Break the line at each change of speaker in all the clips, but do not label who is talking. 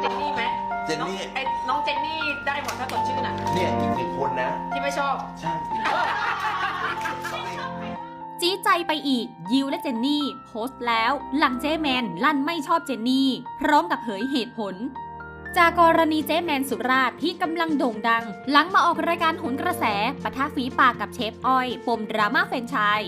เจนนี่ไหม
เจนนี่
องไอ้น้องเจนนี่ได้หมดถ้าสดชื่นอะ
เนี่ยอีกหนึ่งคนนะ
ที่ไม่ชอบ
ใช่
จี้ใจไปอีก ยิวและเจนนี่ โพสต์แล้ว หลังเจแมน ลั่นไม่ชอบเจนนี่ พร้อมกับเผยเหตุผล จากกรณีเจแมนสุราษฎร์ที่กำลังโด่งดัง หลังมาออกรายการโหนกระแสปะทะฝีปากกับเชฟอ้อย ปมดราม่าแฟรนไชาย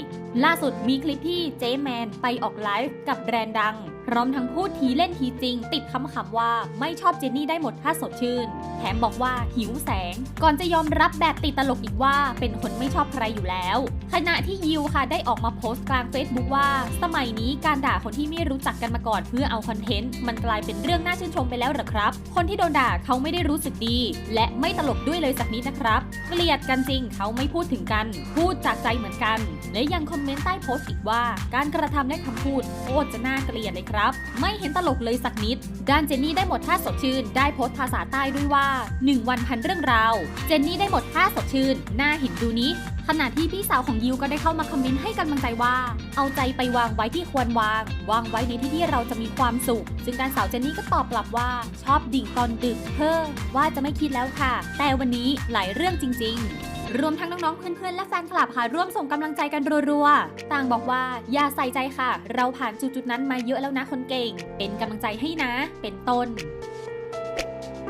ล่าสุดมีคลิปที่เจแมนไปออกไลฟ์กับแบรนด์ดัง พร้อมทั้งพูดทีเล่นทีจริง ติดคำคำว่าไม่ชอบเจนนี่ได้หมดถ้าสดชื่น แถมบอกว่าหิวแสง ก่อนจะยอมรับแบบติดตลกอีกว่าเป็นคนไม่ชอบใครอยู่แล้ว ขณะที่ยิวค่ะได้ออกมาโพสต์กลาง Facebook ว่า สมัยนี้การด่าคนที่ไม่รู้จักกันมาก่อนเพื่อเอาคอนเทนต์มันกลายเป็นเรื่องน่าชื่นชมไปแล้วหรอครับ คนที่โดนด่าเขาไม่ได้รู้สึกดี และไม่ตลกด้วยเลยสักนิดนะครับ เกลียดกันจริงเขาไม่พูดถึงกัน พูดจากใจเหมือนกัน และยังคอมเมนต์ใต้โพสต์อีกว่า การกระทำและคำพูดโคตรจะน่าเกลียดเลยครับไม่เห็นตลกเลยสักนิด ด้านเจนนี่ได้หมดท่าสดชื่น ได้โพสต์ภาษาใต้ด้วยว่า 1 วันพันเรื่องราว เจนนี่ได้หมดท่าสดชื่นน่าห็นดูนี้ ขณะที่พี่สาวของยิวก็ได้เข้ามาคอมเมนต์ให้กำลังใจว่า เอาใจไปวางไว้ที่ควรวาง วางไว้ในที่ที่เราจะมีความสุข ซึ่งด้านสาวเจนนี่ก็ตอบกลับว่า ชอบดิ่งตอนดึกเพ้อว่าจะไม่คิดแล้วค่ะ แต่วันนี้หลายเรื่องจริง ๆ รวมทั้งน้องๆ เพื่อนๆ และแฟนคลับค่ะ ร่วมส่งกำลังใจกันรัวๆ ต่างบอกว่าอย่าใส่ใจค่ะ เราผ่านจุดๆนั้นมาเยอะแล้วนะคนเก่ง เป็นกำลังใจให้นะ เป็นต้น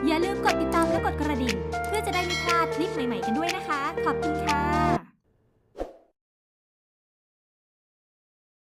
อย่าลืมกดติดตามและกดกระดิ่ง เพื่อจะได้ไม่พลาดคลิปใหม่ๆ กันด้วยนะคะ ขอบคุณค่ะ